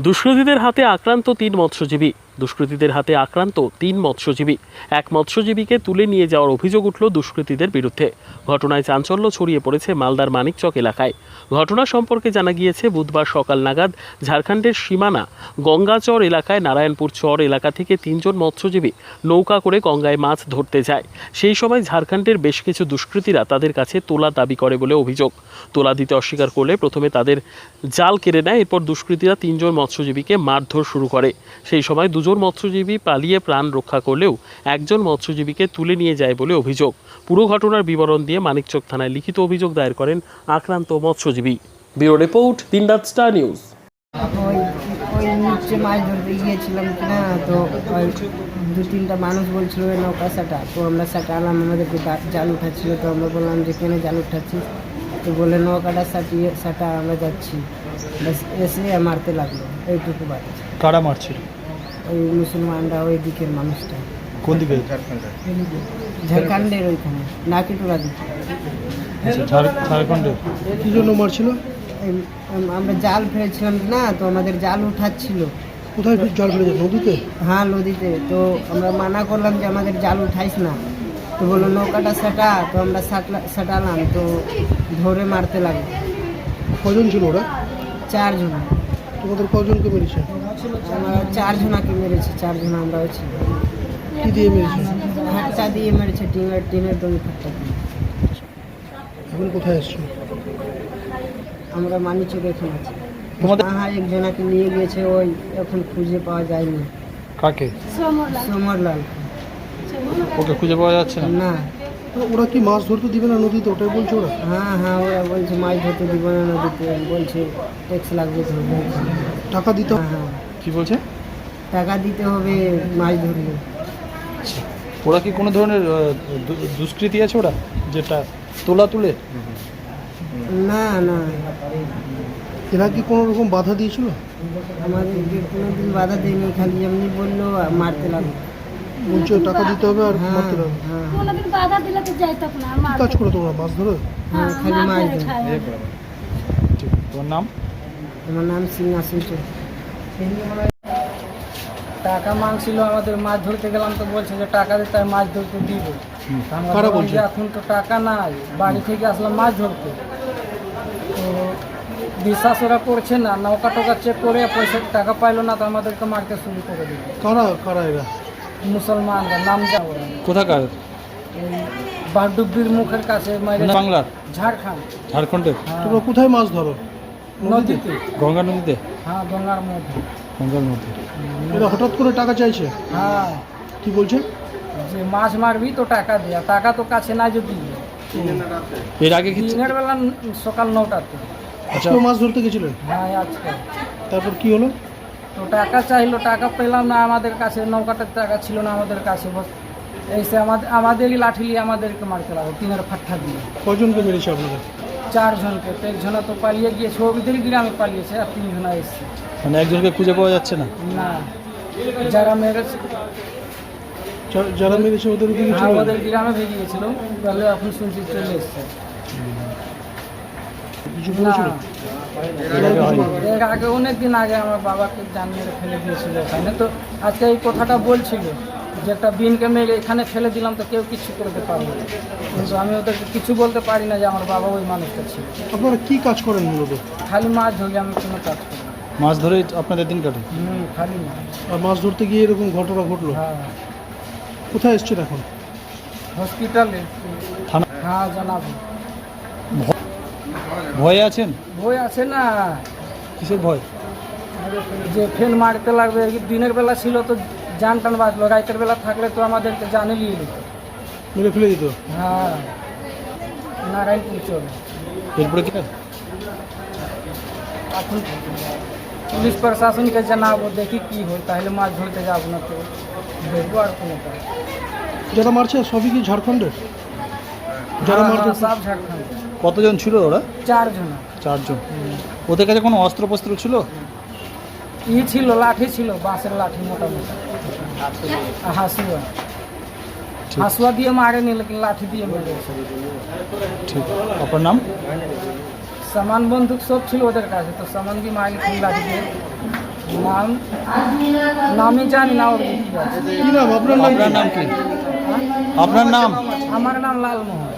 দুষ্কৃতীদের হাতে আক্রান্ত তিন মৎস্যজীবী। দুষ্কৃতীদের হাতে আক্রান্ত তিন মৎস্যজীবী। এক মৎস্যজীবীকে তুলে নিয়ে যাওয়ার অভিযোগ উঠল দুষ্কৃতীদের বিরুদ্ধে। ঘটনায় চাঞ্চল্য ছড়িয়ে পড়েছে মালদার মানিকচক এলাকায়। ঘটনা সম্পর্কে জানা গিয়েছে, বুধবার সকাল নাগাদ ঝাড়খণ্ডের সীমানা, গঙ্গাচর এলাকায় নারায়ণপুর চর এলাকা থেকে তিনজন মৎস্যজীবী নৌকা করে গঙ্গায় মাছ ধরতে যায়। সেই সময় ঝাড়খণ্ডের বেশ কিছু দুষ্কৃতীরা তাদের কাছে তোলা দাবি করে বলে অভিযোগ। তোলা দিতে অস্বীকার করলে প্রথমে তাদের জাল কেড়ে নেয়, এরপর দুষ্কৃতীরা তিনজন মৎস্যজীবীকে মারধর শুরু করে। সেই সময় দুজন মৎস্যজীবী পালিয়ে প্রাণ রক্ষা করলেও একজন মৎস্যজীবীকে তুলে নিয়ে যায় বলে অভিযোগ। পুরো ঘটনার বিবরণ দিয়ে মানিকচক থানায় লিখিত অভিযোগ দায়ের করেন আক্রান্ত মৎস্যজীবী। Bureau report Dinraat star news. নিচে মাছ ধরতে গিয়েছিলাম কিনা তো দু তিনটা মানুষ বলছিল নৌকা সাটা তো আমরা সাটা আলাম আমাদেরকে জাল উঠাচ্ছিল তো আমরা বললাম যে কেন জাল উঠাচ্ছিস? তো বলে নৌকাটা সাটিয়ে সাটা আমরা যাচ্ছি। ব্যাস এসে মারতে লাগল। এইটুকু বাদ কারা মারছিল? ওই মুসলমানরা ওই দিকের মানুষটা। কোন দিকে? ঝাড়খণ্ডের। ওইখানে নাকিটুরা দিকে। আচ্ছা ঝাড়- ঝাড়খণ্ডের? কি জন্য মারছিল? আমরা জাল ফেলেছিলাম না তো আমাদের জাল উঠাচ্ছিল। কোথায় জল ফেলেছে? নদীতে? হ্যাঁ নদীতে। তো আমরা মানা করলাম যে আমাদের জাল উঠাইস না। তো বলল নৌকাটা সাটা। তো আমরা সাটলা- সাটালাম তো ধরে মারতে লাগল। কজন ছিল ওরা? চারজন। তোমাদের কজনকে মেরেছে? আমরা মেরেছে চার চারজন আমরা ছিল কি দিয়ে মেরেছে? হাটটা দিয়ে মেরেছে টিনের টিনের দড়ি ফাটটা দিয়ে। এখন কোথায় এসছো আমরা মানি চোখে এখন আছি। তোমাদের হ্যাঁ একজনাকে নিয়ে গিয়েছে ওই এখন খুঁজে পাওয়া যায়নি। কাকে? সমরলাল। ওকে খুঁজে পাওয়া যাচ্ছে না? না। ওরা কি মাছ ধরতে দিবে না নদীতে? ওটাই বলছো ওরা। হ্যাঁ হ্যাঁ ওরা বলছে মাছ ধরতে দিবে না নদীতে। বলছে ট্যাক্স লাগবে ধরবে। টাকা দিতে হ্যাঁ হ্যাঁ। কি বলছে? টাকা দিতে হবে মাছ ধরলে ওরা কি কোনো ধরনের দুষ্কৃতি আছে ওরা? যেটা তোলা তুলে? না না। এরা কি কোনো রকম বাধা দিয়েছিল? আমাদেরকে কোনোদিন বাধা দেয়নি খালি এমনি বলল আর মারতে লাগল। বলছো টাকা দিতে হবে আর হ্যাঁ মারতে হবে। হ্যাঁ। কোনোদিন বাধা দিলে তো যাইতাম না কি কাজ করো তোমরা মাছ ধরো? হ্যাঁ খালি মাছ ধরে ঠিক তোমার নাম? আমার নাম সিংহাসন চৌধুরী টাকা মাংছিল আমাদের মাছ ধরতে গেলাম তো বলছে যে টাকা দিতে হয় মাছ ধরতে দিব। আমরা বললাম এখন তো টাকা নাই বাড়ি থেকে আসলাম মাছ ধরতে। তো বিশ্বাস ওরা করছে না নৌকা টোকা চেক করে পয়সা টাকা পাইলো না তো আমাদেরকে মারতে শুরু করে দিল। কারা কারা এরা? মুসলমানরা নাম যাও কোথাকার? বারডুব্বির মুখের কাছে বাংলার। ঝাড়খণ্ড। ঝাড়খণ্ডের? হ্যাঁ। তোমরা কোথায় মাছ ধরো? নদীতে। গঙ্গা নদীতে? হ্যাঁ গঙ্গার মধ্যে। গঙ্গার মধ্যে। এরা হঠাৎ করে টাকা চাইছে? হ্যাঁ। কি বলছে? যে মাছ মারবি তো টাকা দেয়া টাকা তো কাছে নাই যদি। এর আগে কি দিনের বেলা সকাল নটাতে। আজকেও মাছ ধরতে গেছিলেন? হ্যাঁ আজকে। তারপর কি হলো? তো টাকা চাইলো টাকা পেলাম না আমাদের কাছে নৌকাটার টাকা ছিল না আমাদের কাছে বস। এসে আমাদের আমাদেরই লাঠি নিয়ে আমাদেরকে মারতে লাগল তিনের ফাট্টা দিয়ে। কজনকে মেরেছে আপনারা? চারজনকে তো একজনা তো পালিয়ে গিয়েছে ছবিদের গ্রামে পালিয়েছে আর তিনজনা এসছে। মানে একজনকে খুঁজে পাওয়া যাচ্ছে না? না। যারা মেরেছে যারা মেরেছে ওদের দিকে হ্যাঁ গ্রামে ভেঙে গেছিল বলে এখন শুনছি চলে এসছে। কিছু বলেছিল এর আগে অনেক দিন আগে আমার বাবাকে জান মেরে ফেলে দিয়েছিল এখানে। তো আজকে এই কথাটা বলছিল যে একটা বিনকে মেরে এখানে ফেলে দিলাম তো কেউ কিছু করতে পারবে না। কিন্তু আমি ওদেরকে কিছু বলতে পারি না যে আমার বাবা ওই মানুষটা ছিল। আপনারা কি কাজ করেন মূলত? খালি মাছ ধরি আমি কোনো কাজ করি না। মাছ ধরেই আপনাদের দিন কাটে? হুম খালি না আর মাছ ধরতে গিয়ে এরকম ঘটনা ঘটলো? হ্যাঁ। কোথায় এসছেন এখন? হসপিটালে। থানা হ্যাঁ জানাব। ভয়ে আছেন? ভয় আছে না। কিসের ভয়? যে ফেল মারতে লাগবে দিনের বেলা ছিল তো জান টান বাঁচলো রাতের বেলা থাকলে তো আমাদেরকে জানে নিয়ে নিত মেরে ফেলে দিত? হ্যাঁ নারায়ণপুর চলে। এরপরে কি? এখন পুলিশ প্রশাসনকে জানাব দেখি কি হয় তাহলে মাছ ধরতে যাব না তো। দেখব আর কোনো যারা মারছে সবই কি ঝাড়খণ্ডের? যারা হ্যাঁ, মারছে হ্যাঁ, সব ঝাড়খণ্ড। কতজন ছিল ওরা? চারজন। চারজন। ওদের কাছে কোনো অস্ত্র ফস্ত্র ছিল? ই ছিল লাঠি ছিল বাঁশের লাঠি মোটা মোটা আর হাসুয়া হাসুয়া দিয়ে মারেনি লেকিন লাঠি দিয়ে মেরেছে ঠিক। আপনার নাম? সামান বন্দুক সব ছিল ওদের কাছে তো সামান দিয়ে মারলি লাঠি দিয়ে। নাম নামই জানি না ওর আপনার নাম কি? আপনার নাম? আমার নাম লালমোহন।